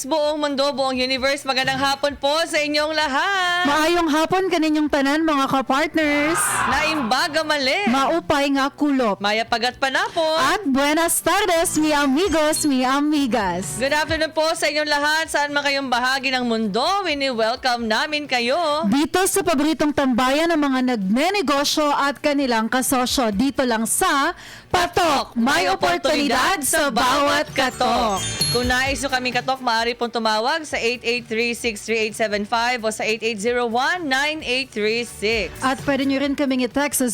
Diyos, buong mundo, buong universe, magandang hapon po sa inyong lahat. Maayong hapon kaninyong tanan mga ka-partners. Naimbaga mali. Maupay nga kulop. Maya pagat panapon. At buenas tardes, mi amigos, mi amigas. Good afternoon po sa inyong lahat. Saan man kayong bahagi ng mundo, wini-welcome namin kayo. Dito sa paboritong tambayan ng mga nagnenegosyo at kanilang kasosyo. Dito lang sa Patok, may oportunidad sa bawat katok. Kung nais nyo kaming katok, maaari pong tumawag sa 883-63875 o sa 8801-9836. At pwede nyo rin kaming i-text sa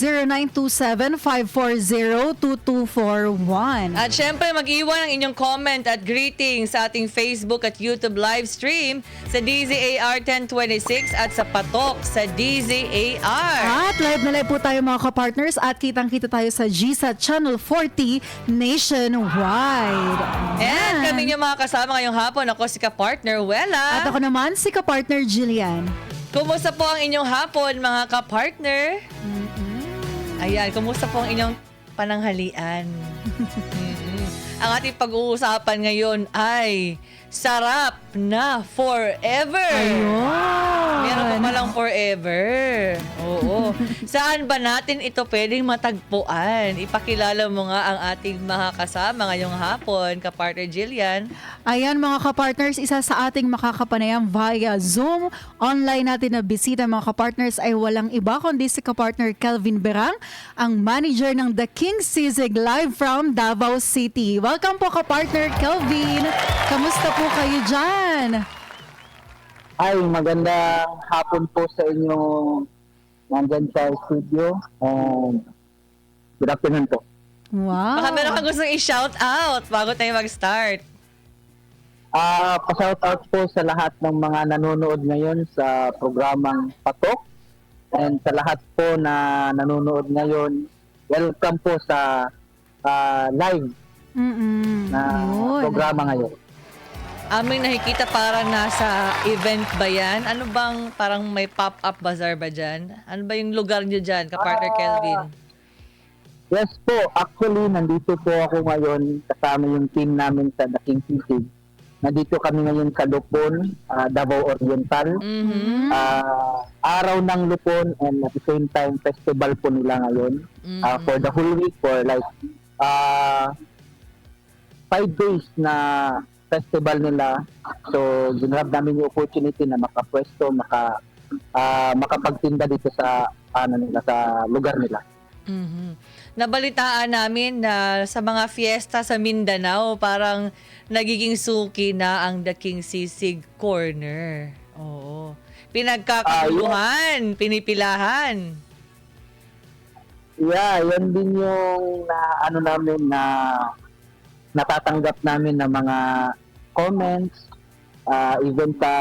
0927-540-2241. At syempre, mag-iwan ang inyong comment at greeting sa ating Facebook at YouTube live stream sa DZAR 1026 at sa Patok sa DZAR. At live na live po tayo mga ka-partners at kitang-kita tayo sa GSAT Channel 40 nationwide. And Ayan. Kami yung mga kasama ngayong hapon. Ako si ka-partner Wella. At ako naman si ka-partner Jillian. Kumusta po ang inyong hapon, mga ka-partner? Ayan, kumusta po ang inyong pananghalian? Mm-mm. Ang ating pag-uusapan ngayon ay sarap na forever. Ayun. Meron pa palang forever. Oo. Saan ba natin ito pwedeng matagpuan? Ipakilala mo nga ang ating mga kasama ngayong hapon, ka-partner Jillian. Ayan mga ka-partners, isa sa ating makakapanayam via Zoom. Online natin na bisita mga ka-partners ay walang iba kundi si ka-partner Kelvin Berang, ang manager ng The King Sisig live from Davao City. Welcome po ka-partner Kelvin. Kamusta po kayo dyan? Ay, magandang hapon po sa inyo nandyan sa studio. Um, good afternoon po. Wow. Baka meron kang gustong i-shout out bago tayo mag-start. Ah, pa-shout out po sa lahat ng mga nanonood ngayon sa programang Patok. And sa lahat po na nanonood ngayon, welcome po sa ah, live Mm-mm. na Ayun. programa ngayon. Aming nakikita parang nasa event ba yan? Ano bang parang may pop-up bazaar ba dyan? Ano ba yung lugar nyo dyan, ka-partner Ah. Kelvin? Yes po, actually nandito po ako ngayon kasama yung team namin sa The King City. Nandito kami ngayon sa Lupon, ah, Davao Oriental. Mhm. Ah, araw ng Lupon and at the same time festival po nila ngayon. Ah, for the whole week for like uh, five days na festival nila so ginrab namin yung opportunity na makapwesto maka ah, makapagtinda dito sa ano nila sa lugar nila Mhm. Nabalitaan namin na sa mga fiesta sa Mindanao, parang nagiging suki na ang The King Sisig Corner. Oo. Pinagkakaguluhan, pinipilahan. yeah yan din yung na ano namin na natatanggap namin ng mga comments ah, even sa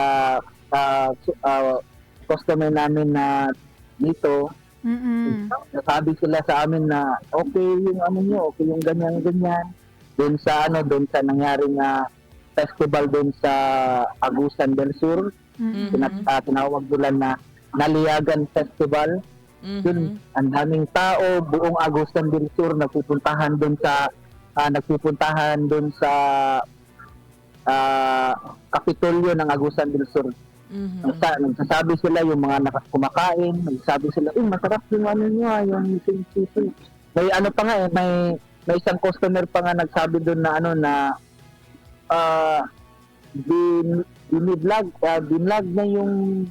ah, su- ah, customer namin na dito Mm-mm. Nasabi sila sa amin na okay yung ano nyo, okay yung ganyan ganyan. Doon sa ano, doon sa nangyari na festival doon sa Agusan del Sur, Mm-mm. tinat- ah, tinawag nila na Naliyagan Festival. Doon Mhm. ang daming tao, buong Agusan del Sur nagpupuntahan doon sa ah, nagpupuntahan doon sa ah, Kapitolyo ng Agusan del Sur. Mhm. Nagsa, nagsasabi sila yung mga kumakain, nagsasabi sila, eh, masarap yung ano nyo, ah, yung sing sisig. May ano pa nga eh, may, may isang customer pa nga nagsabi doon na ano na, ah, din, dinivlog, uh, na yung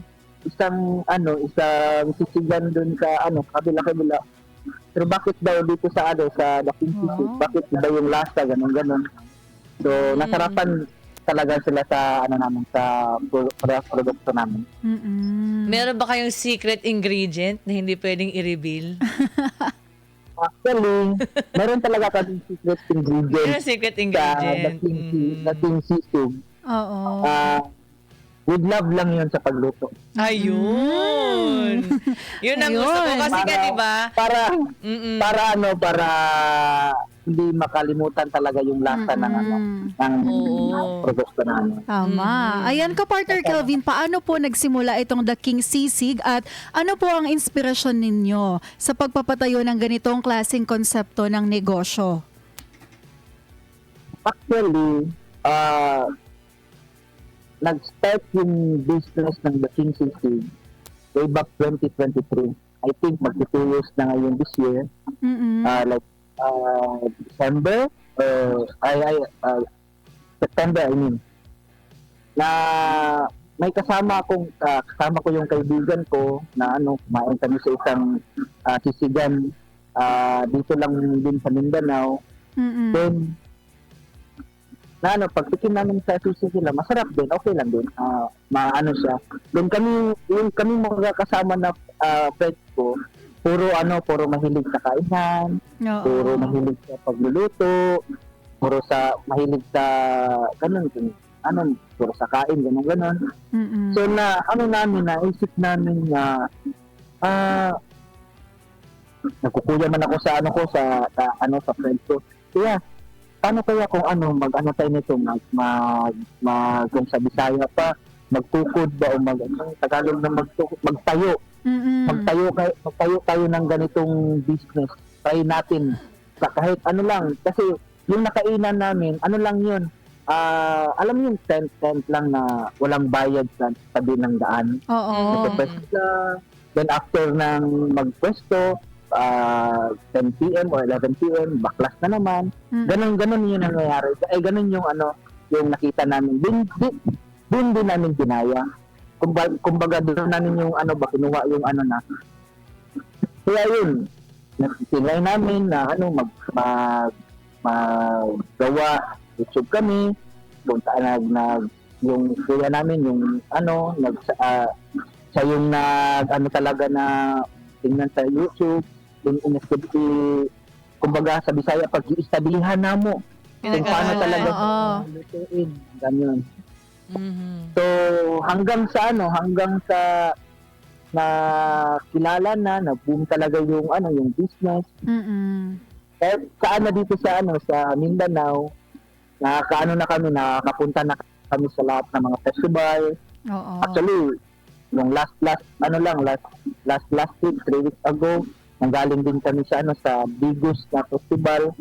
isang ano, isang sisigan doon sa ano, kabila-kabila. Pero bakit daw dito sa ano, sa Daking Sisig, Wow. bakit iba yung lasa, ganun ganon So, nasarapan talaga sila sa ano namin sa pro- pro- produkto namin. Mm-mm. Meron ba kayong secret ingredient na hindi pwedeng i-reveal? Actually, meron talaga kaming secret Ano ingredient secret sa ingredient? dating Mhm. dating sisig. Oo. Ah, with love lang 'yon sa pagluto. Ayun. Yun ang gusto ko Ayun. kasi nga, Para- di ba? Para Mm-mm. para ano para hindi makalimutan talaga yung lasa ng ano Mm-mm. ng Oo. produkto namin. Tama. Ayan ka, partner Kelvin, paano po nagsimula itong The King Sisig at ano po ang inspirasyon ninyo sa pagpapatayo ng ganitong klaseng konsepto ng negosyo? Actually, ah nag-start yung business ng The King City way back 2023. I think magti-two years na ngayon this year. Mm-mm. uh, like uh, December or ay ay uh, September I mean na may kasama akong uh, kasama ko yung kaibigan ko na ano kumain kami sa isang uh, sisigan uh, dito lang din sa Mindanao Mm-mm. then na ano pagtikim namin sa sushi sila masarap din okay lang din uh, maano siya then kami yung kami mga kasama na uh, friends ko puro ano puro mahilig sa kainan Oo. puro mahilig sa pagluluto, puro sa mahilig sa ganun, kung ano, puro sa kain, ganun, ganun. Mm-mm. So na, ano namin, naisip namin na, ah, nagkukuya man ako sa ano ko, sa, sa ano, sa friends ko. Kaya, paano kaya kung ano, mag ano tayo nito, mag, mag, mag, kung sa Bisaya pa, magtukod ba o mag, ano, Tagalog na magtukod, magtayo. Mm-mm. magtayo kayo magtayo tayo ng ganitong business. Try natin. Sa kahit ano lang. Kasi yung nakainan namin ano lang yun? Ah alam yung tent tent lang na walang bayad sa tabi ng daan? Oo. Nagpapwesto then after ng magpwesto ah 10 p.m. or 11 p.m. baklas na naman Mm. ganun ganun yung nangyayari ay ganun yung ano yung nakita namin din din, din, din namin ginaya kumbaga, kumbaga doon namin yung ano ba kinuha yung ano na kaya yun nagsilay namin na ano mag mag maggawa YouTube kami punta nag nag yung kuya namin yung ano nag ah, siya yung nag ano talaga na tingnan sa YouTube yung inescripti kumbaga sa Bisaya pag iistablihan na mo kung paano talaga Oo. lutuin ganyan Mhm. So hanggang sa ano, hanggang sa na kilala na, na boom talaga yung ano, yung business. Mm-mm. Kahit saan na dito sa ano, sa Mindanao, nakakaano na kami, nakakapunta na kami sa lahat ng mga festival. Oo. Actually, yung last last ano lang, last last last week, three weeks ago, nanggaling din kami sa ano sa Bigus na festival.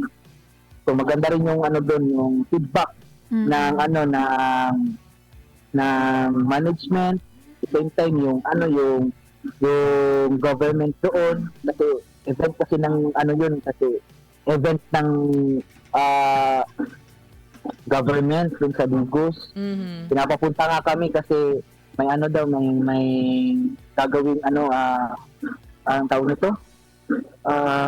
So maganda rin yung ano doon, yung feedback Mm-mm. ng ano ng ng management at same time yung ano yung yung government doon kasi event kasi ng ano yun kasi event ng ah, government dun sa Bugos Mhm. pinapapunta nga kami kasi may ano daw may may gagawing ano ah ang tawag nito ah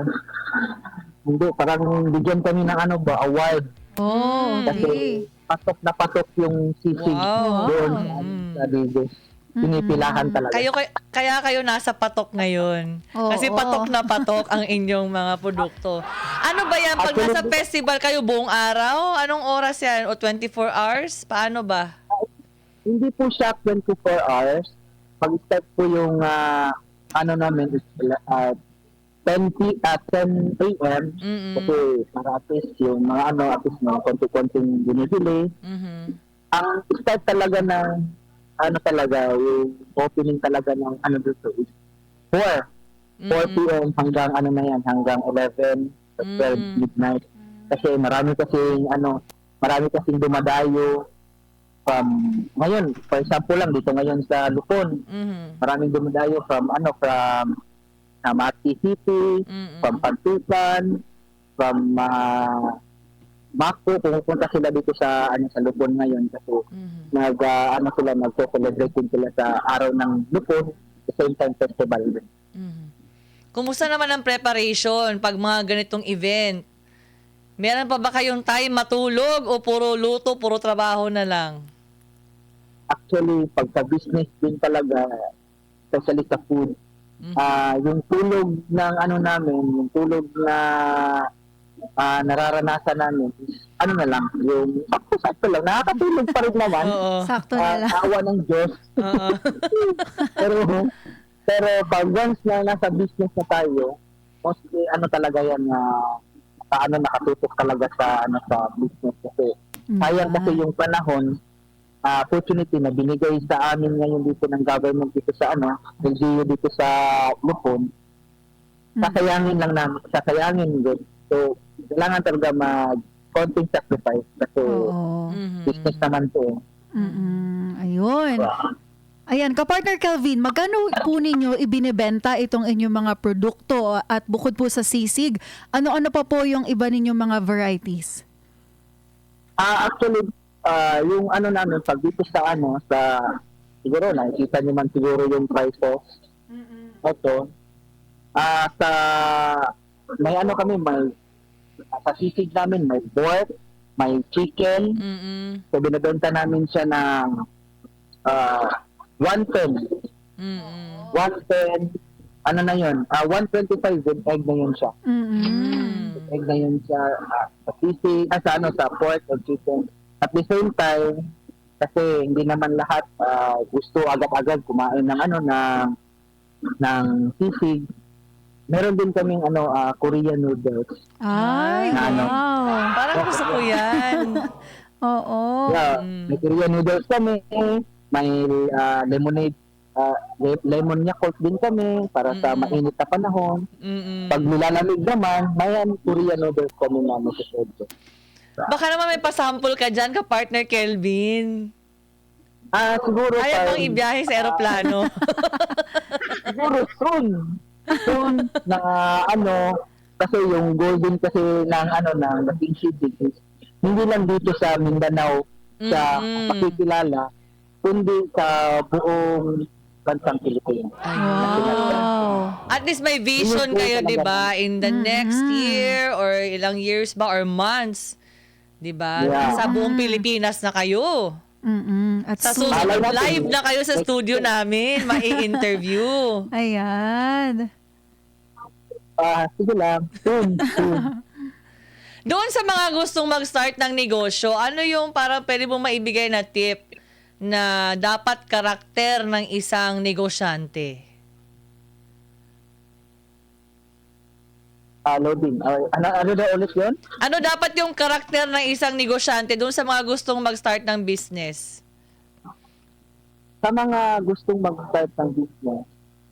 hindi parang bigyan kami ng ano ba award Oh, Mm. kasi Okay. pasok na pasok yung sisig Wow. doon Mm. sa Digos. Pinipilahan talaga. Kayo, kay- kaya kayo nasa patok ngayon. Oo. Kasi patok na patok ang inyong mga produkto. Ano ba yan? Pag nasa festival kayo buong araw? Anong oras yan? O 24 hours? Paano ba? Hindi po siya 24 hours. Pag-start po yung ah, ano namin is uh, 10 p at 10 a.m. Mm-mm. Kasi para at least yung mga ano at least mga konti-konting binibili. Mhm. Ang start talaga ng ano talaga yung opening talaga ng ano dito is 4 4 Mm-mm. p.m. hanggang ano na yan, hanggang 11, 12 Mm. midnight. Kasi marami kasi ano, marami kasing dumadayo from ngayon, for example lang dito ngayon sa Lupon, Mhm. maraming dumadayo from ano from Amati City, Mm-mm. from Pantukan, from uh, Mako, pumupunta sila dito sa ano sa Lupon ngayon kasi Mhm. nag ah, ano sila nagko-celebrate din sila sa araw ng Lupon, the same time festival din. Mhm. Kumusta naman ang preparation pag mga ganitong event? Meron pa ba kayong time matulog o puro luto, puro trabaho na lang? actually pagka business din talaga especially sa food Mhm. ah yung tulog ng ano namin yung tulog na ah, nararanasan namin is ano na lang yung sakto-sakto lang nakakatulog pa rin naman Oo. Sakto Ah, na lang. awa ng Diyos Oo. pero pero pag once na nasa business na tayo mostly ano talaga yan na paano nakatutok talaga sa ano sa business kasi sayang kasi yung panahon ah, opportunity na binigay sa amin ngayon dito ng government dito sa ano LGU dito sa Lupon sasayangin lang namin sasayangin din so kailangan talaga mag konting sacrifice kasi Oo. Mhm. business naman to. Mm-mm. Ayun. Ayan, kapartner Kelvin, magkano po ninyo ibinebenta itong inyong mga produkto at bukod po sa sisig, ano-ano pa po yung iba ninyong mga varieties? Ah, actually, ah, yung ano namin, pag dito sa ano, sa, siguro, nakikita niyo man siguro yung price ko. Ito. Ah, sa, may ano kami, may, sa sisig namin, may pork, may chicken, Mm-mm. so binibenta namin siya ng ah 110. Mm-mm. 110, ano na yun, ah 125 with egg na yun siya. Mm-mm. egg na yun sa ah, sa sisig, ah, sa ano, sa pork or chicken. At the same time, kasi hindi naman lahat ah, gusto agad-agad kumain ng ano ng ng sisig. Meron din kaming ano ah, Korean noodles. Ay, Ano? wow. Parang gusto ko yan. Oo. Yeah, Mm. may Korean noodles kami, may ah, lemonade le- lemon Yakult din kami para sa Mm. mainit na panahon. Mm-mm. Pag nilalamig naman, may ano, Korean noodles kami na nasusunod. Baka naman may pasample ka dyan ka partner Kelvin. Ah, siguro Kaya bang ibiyahe sa eroplano? siguro soon. Soon na ano, kasi yung golden kasi ng ano ng Latin City is hindi lang dito sa Mindanao sa Mm-mm. pakikilala, kundi sa buong bansang Pilipinas. Wow. At least may vision kayo. 'di ba? In the next Mhm. year or ilang years ba or months, 'di ba? Yeah. Sa buong Pilipinas na kayo. Mm-mm. At Sa susunod, live na kayo sa studio namin, mai-interview. Ayan. Ah, sige lang. Soon, soon. Doon sa mga gustong mag-start ng negosyo, ano yung parang pwede mong maibigay na tip na dapat karakter ng isang negosyante? Ah, loading. Ah, ano, ano na ulit yun? Ano dapat yung karakter ng isang negosyante doon sa mga gustong mag-start ng business? Sa mga gustong mag-start ng business,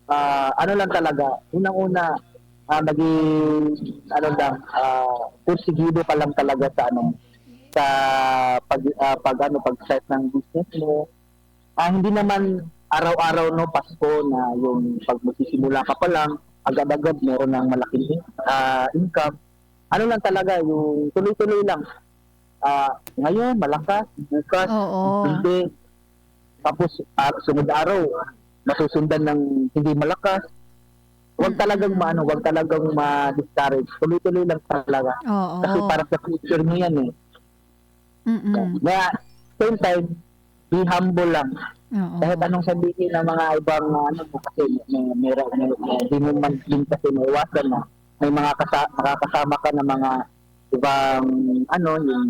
ah, ano lang talaga, unang-una, ah, maging, ano lang, ah, pursigido ka lang talaga sa ano, sa pag, ah, pag ano, pag-start ng business mo. Ah, hindi naman araw-araw no Pasko na yung pag magsisimula ka pa lang, agad-agad meron ng malaking ah, income. Ano lang talaga, yung tuloy-tuloy lang. Ah, ngayon, malakas, bukas, Oo. hindi. Tapos, uh, sunod araw, masusundan ng hindi malakas. Huwag talagang maano, huwag talagang ma-discourage. Tuloy-tuloy lang talaga. Oo. Kasi para sa future mo yan eh. Mm-mm. Kaya, same time, be humble lang. Oo. Kahit anong sabihin ng mga ibang ano mo kasi may may may, may, mo man din kasi maiwasan na may mga kasa, makakasama ka ng mga ibang ano yung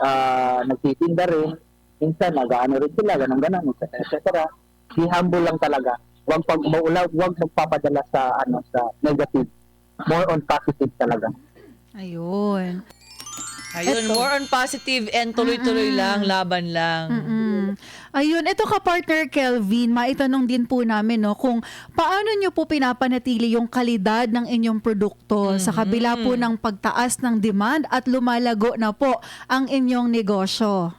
ah, nagtitinda rin minsan nag-ano rin sila ganun ganun etc. etc. Be humble lang talaga. Huwag pag maulaw, huwag magpapadala sa ano sa negative. More on positive talaga. Ayun. Ayun, Eto. more on positive and tuloy-tuloy lang, laban lang. Mm-mm. Ayun, ito ka partner Kelvin, maitanong din po namin no kung paano nyo po pinapanatili yung kalidad ng inyong produkto sa kabila po ng pagtaas ng demand at lumalago na po ang inyong negosyo.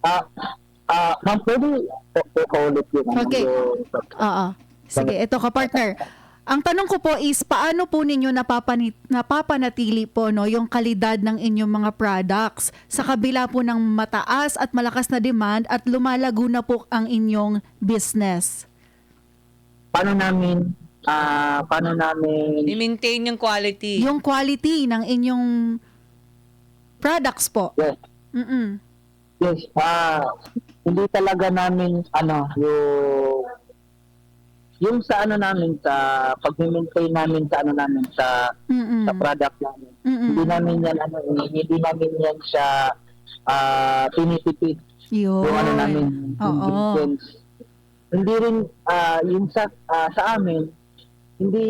Ah, ah, ma'am, pwede po ulit yung Okay. Oo. Sige, ito ka partner. Ang tanong ko po is paano po ninyo napapani- napapanatili po no yung kalidad ng inyong mga products sa kabila po ng mataas at malakas na demand at lumalago na po ang inyong business. paano namin ah paano namin I-maintain yung quality. Yung quality ng inyong products po. yes Mm-mm. yes ah hindi talaga namin ano yung yung sa ano namin sa pag-maintain namin sa ano namin sa Mm-mm. sa product namin Mm-mm. hindi namin yan ano hindi namin yan siya ah pinipipit Yun. yung ano namin Oo. hindi rin ah yung sa ah, sa amin hindi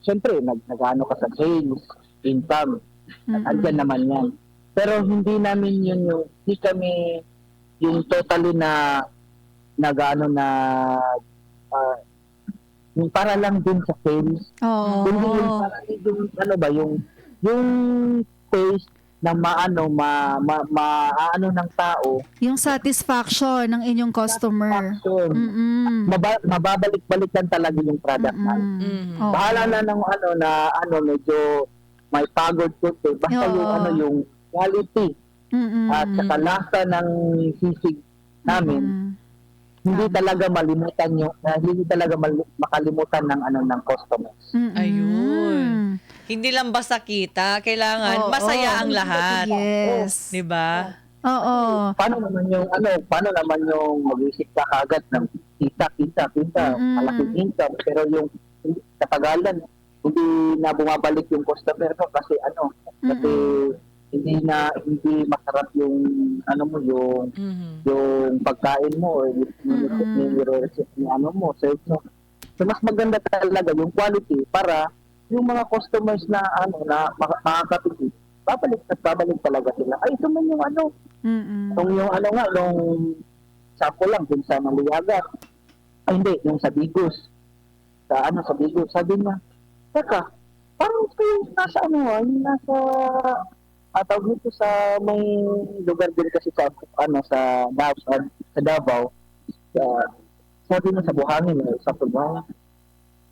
syempre nag nagano ka sa sales income Mm-mm. andyan naman yan. Pero hindi namin yun yung, hindi kami yung totally na nagano na ah, yung para lang din sa sales. Oo. Kundi yung para yung ano ba yung yung taste na maano ma, ma, maaano ng tao Yung satisfaction ng inyong customer. action Mm-mm. Maba, mababalik-balikan talaga yung product na Mm-mm. Mhm. Oo. bahala na ng ano na ano medyo may pagod konti basta Oo. yung ano yung quality Mm-mm. at saka lasa ng sisig namin Mm-mm. Hindi Tama. talaga malimutan yung ah, hindi talaga mal- makalimutan ng ano ng customers Mm-mm. Ayun. Hindi lang basta kita, kailangan Oo. masaya ang lahat. Yes. 'Di ba? Oo. paano naman yung ano paano naman yung mag-isip ka kagad ng kita kita kita Mm-mm. malaking income pero yung katagalan hindi na bumabalik yung customer mo kasi ano kasi hindi na hindi masarap yung ano mo yung Mhm. yung pagkain mo or yung Mm-mm. nire-receive yung ano mo service mo so mas maganda talaga yung quality para yung mga customers na ano na mak- makakapitid babalik at babalik talaga sila ay ito man yung ano Mm-mm. Nung yung ano nga, nung sako lang dun sa Maliaga. Ay hindi, yung sa Bigos. Sa ano, sa Bigos. Sabi niya, Teka, parang ito yung nasa ano ah, yung nasa ah, tawag nito sa may lugar din kasi sa ano sa Davao, sa Davao. Sa, sabi niya sa Buhangin, eh, sa Buhangin.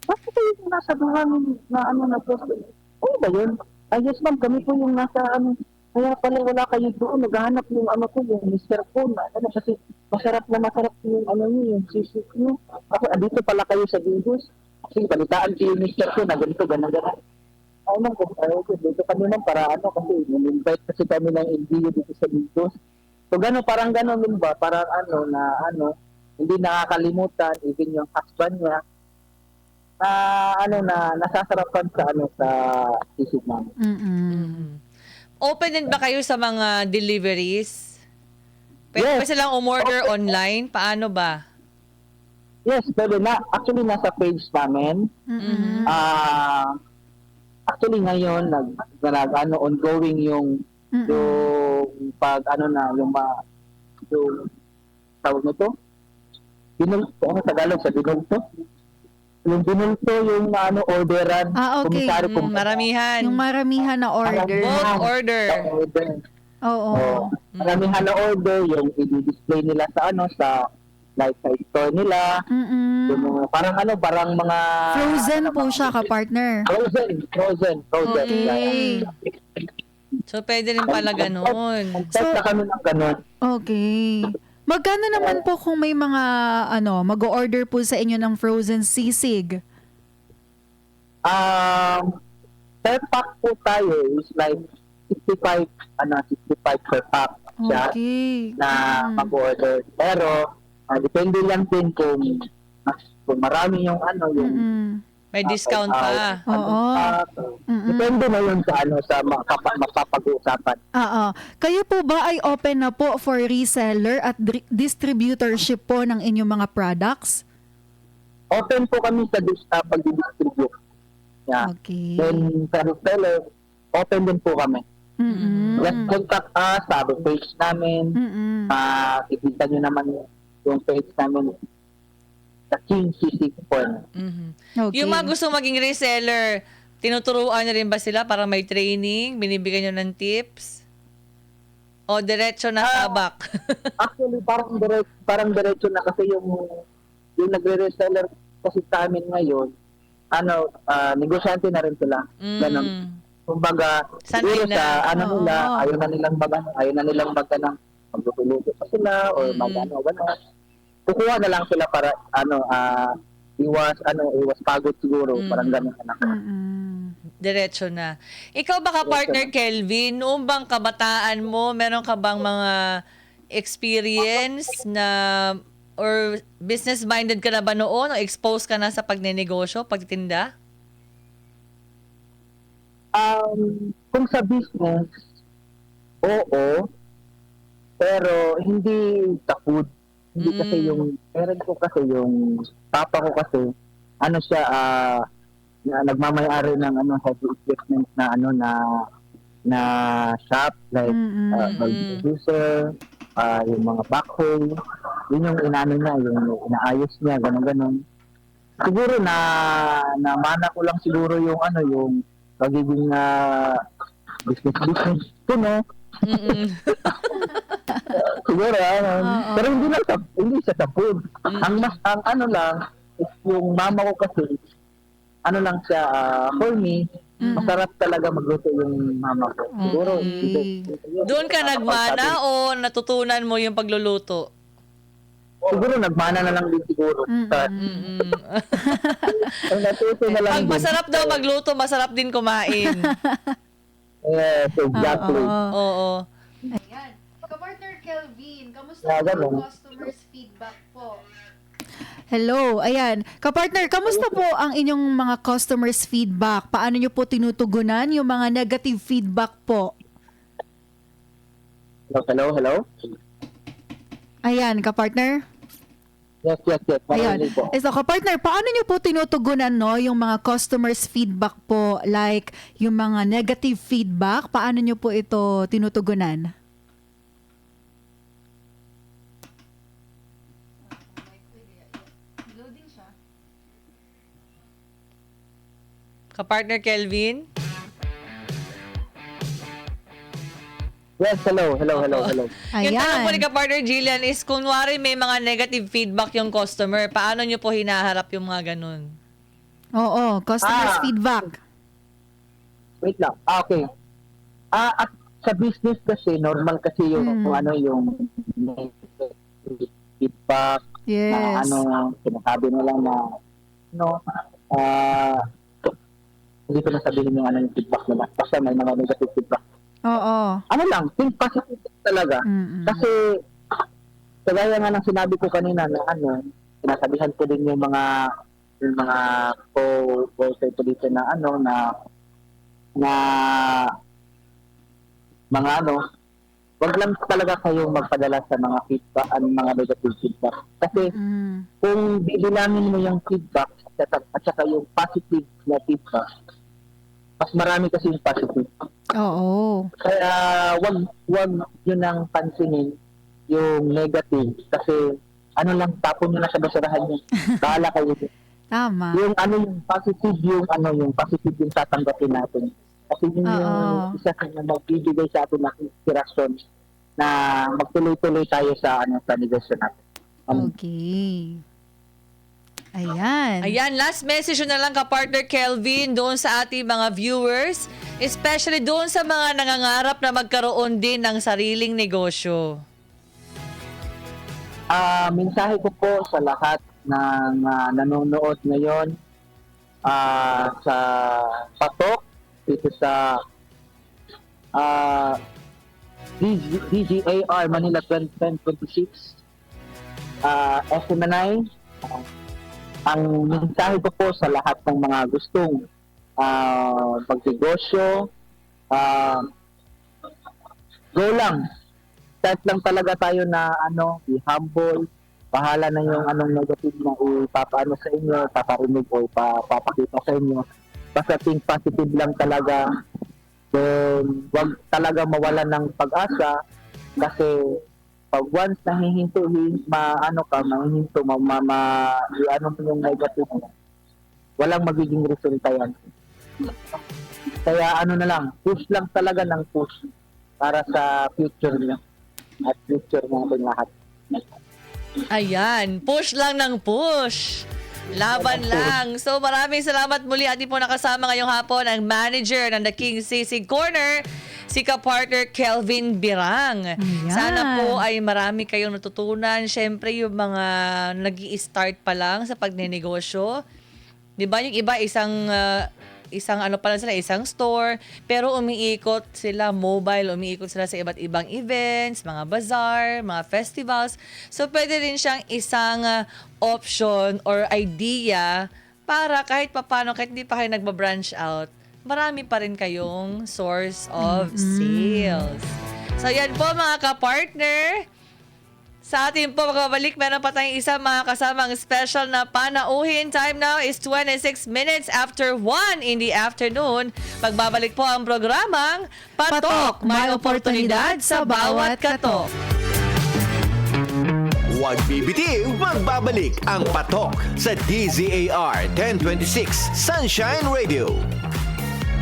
Bakit ito yung nasa Buhangin na ano na posto? Ano ba yun? Ay, yes ma'am, kami po yung nasa ano, kaya pala wala kayo doon, naghahanap yung ano ko, yung Mr. Po na, ano, kasi masarap na masarap yung ano niyo, yung sisig niyo. Ako, andito pala kayo sa Bigos. Kasi balitaan ko yung Mr. Po na ganito, ganun, ganun. Ay, nang ay, okay, dito kami nang para ano, kasi in-invite kasi kami ng LGU dito sa Bigos. So, gano'n, parang gano'n din ba? Parang ano, na ano, hindi nakakalimutan, even yung husband niya, na ano na nasasarapan sa ano sa sisig namin. Mm-mm. Mhm. Open din ba kayo sa mga deliveries? Pwede Yes. ba silang umorder online? Paano ba? Yes, pwede na. Actually, nasa page namin. Mm-mm. Ah, actually, ngayon, nag, nag ano, ongoing yung, Mm-mm. yung pag, ano na, yung ma, yung, tawag nito? Binulto, ano Tagalog sa binulto? Yung binulto, yung ano, orderan. Ah, okay. Kumisari Mm, kung maramihan. Yung maramihan na order. Bulk order. order. Oo. Oh, maramihan na order, yung i-display nila sa ano, sa like sa store nila. Mm-mm. Yung mga, parang ano, parang mga... Frozen ano, po mga- siya ka-partner. Frozen, frozen, frozen. Okay. So, pwede rin pala ganun. Nag-start na kami ng ganun. Okay. Magkano naman po kung may mga ano, mag-order po sa inyo ng frozen sisig? Um, per pack po tayo is like 65, ano, 65 per pack siya Okay. na Mm. mag-order. Pero, ah, depende lang din kung, mas- kung marami yung ano, yung Mm-mm. May discount pa. ano, Oo. Mm-mm. Depende na yun sa ano, sa makapa- mapapag-uusapan. Oo. Kayo po ba ay open na po for reseller at distributorship po ng inyong mga products? Open po kami sa dis- uh, pag-distribute. Yeah. Okay. Then, sa reseller, open din po kami. Mm-mm. Just contact us sa page namin. Mm-mm. makikita nyo naman yung page namin sa King City Porn. Mhm. Okay. Yung mga gusto maging reseller, tinuturuan na rin ba sila para may training? Binibigyan nyo ng tips? O diretso na Ah. tabak? Actually, parang direct, parang diretso na kasi yung yung nagre-reseller kasi sa amin ngayon, ano, ah, negosyante na rin sila. Ganun. mm. Kumbaga, Sanay siguro na. sa ano Oo. nila, ayaw na nilang mag ayaw na nilang mag ng magluluto pa sila or Mm. mag ano, gano'n. Kukuha na lang sila para ano, ah, iwas ano, iwas pagod siguro, Mm. parang gano'n na. Mm-mm. Diretso na. Ikaw baka partner Kelvin, noong bang kabataan mo, meron ka bang mga experience na or business-minded ka na ba noon o exposed ka na sa pagnenegosyo, pagtinda? Um, kung sa business, oo, pero hindi sa food. Hindi Mm. kasi yung, parent ko kasi yung, papa ko kasi, ano siya, ah, na nagmamayari ng ano, heavy equipment na ano, na, na shop, like, Mm-mm. uh, Mm. producer, ah, yung mga backhoe, yun yung inano niya, yung inaayos niya, gano'n ganon Siguro na, namana ko lang siguro yung ano, yung pagiging ah, business business puno Mm-mm. Siguro ano Oo. pero hindi na sa hindi siya sa food ang mas ang ano lang is yung mama ko kasi ano lang siya ah, for me masarap talaga magluto yung mama ko siguro Okay. Doon ka nagmana o natutunan mo yung pagluluto? siguro nagmana na lang din siguro sa Mm-mm. ang natuto na lang Pag din. masarap daw magluto, masarap din kumain. yes exactly Oo. Oo. Ayan. Ka-partner Kelvin, kamusta Ah, po ganun. ang customers feedback po? Hello, ayan. Ka-partner, kamusta po ang inyong mga customers feedback? Paano nyo po tinutugunan yung mga negative feedback po? hello hello hello Ayan, ka-partner. Yes yes yes Ayan. Po. So, ka-partner, paano nyo po tinutugunan no, yung mga customers feedback po? Like, yung mga negative feedback, paano nyo po ito tinutugunan? Kapartner Kelvin? Yes hello hello hello hello Yung tanong po ni Ayan. kapartner Jillian is, kunwari may mga negative feedback yung customer, paano nyo po hinaharap yung mga ganun? Oo, customers Ah. feedback. Wait lang. Ah, okay. Ah, at sa business kasi, normal kasi yung Mm. kung ano yung feedback na Yes. ano, sinasabi nila na no, ah, hindi ko na sabihin yung ano yung feedback nila. Basta may mga negative feedback. Oo. Ano lang, think positive talaga. Mm-mm. Kasi, kagaya nga ng sinabi ko kanina na ano, sinasabihan ko din yung mga yung mga co-worker ko dito na ano, na na mga ano, wag lang talaga kayong magpadala sa mga feedback, ano, mga negative feedback. Kasi Mm. kung bibilangin mo yung feedback at saka, at saka yung positive na feedback, mas marami kasi yung positive. Oo. Kaya wag wag yun ang pansinin yung negative kasi ano lang tapon nyo na sa basurahan niyo. Bahala kayo. Tama. Yung ano yung positive yung ano yung positive yung tatanggapin natin. Kasi yun yung Oo. isa sa mga magbibigay sa atin ng inspirasyon na magtuloy-tuloy tayo sa ano sa negosyo natin. Um, Okay. Ayan. Ayan, last message yun na lang ka-partner Kelvin doon sa ating mga viewers, especially doon sa mga nangangarap na magkaroon din ng sariling negosyo. Ah, mensahe ko po sa lahat ng ah, nanonood ngayon ah, sa Patok dito sa ah DG, DGAR Manila 2026 ah SMNI Ah, ang mensahe ko po sa lahat ng mga gustong ah magnegosyo ah go lang start lang talaga tayo na ano, be humble. Bahala na yung anong negative na ipapaano sa inyo, paparinig o papakita sa inyo. Basta think positive lang talaga. Then, wag talaga mawala ng pag-asa kasi pag once nahihinto, hin, maano ka, mahihinto, ma, ma, ma, ano mo yung negative mo, walang magiging resulta yan. Kaya ano na lang, push lang talaga ng push para sa future niyo at future natin lahat. Ayan, push lang ng push. Laban lang. So maraming salamat muli ating po nakasama ngayong hapon ang manager ng The King Sisig Corner, si ka-partner Kelvin Birang. Ayan. Sana po ay marami kayong natutunan. Siyempre yung mga nag start pa lang sa pagnenegosyo. Di ba yung iba isang ah, isang ano pa lang sila, isang store, pero umiikot sila mobile, umiikot sila sa iba't ibang events, mga bazaar, mga festivals. So pwede rin siyang isang ah, option or idea para kahit papano, kahit hindi pa kayo nagba-branch out, marami pa rin kayong source of sales. So yan po mga ka-partner. Sa ating po magbabalik, meron pa tayong isa mga kasamang special na panauhin. Time now is 26 minutes after 1 in the afternoon. Magbabalik po ang programang Patok, may oportunidad sa bawat katok. Huwag bibitiw, magbabalik ang patok sa DZAR 1026 Sunshine Radio.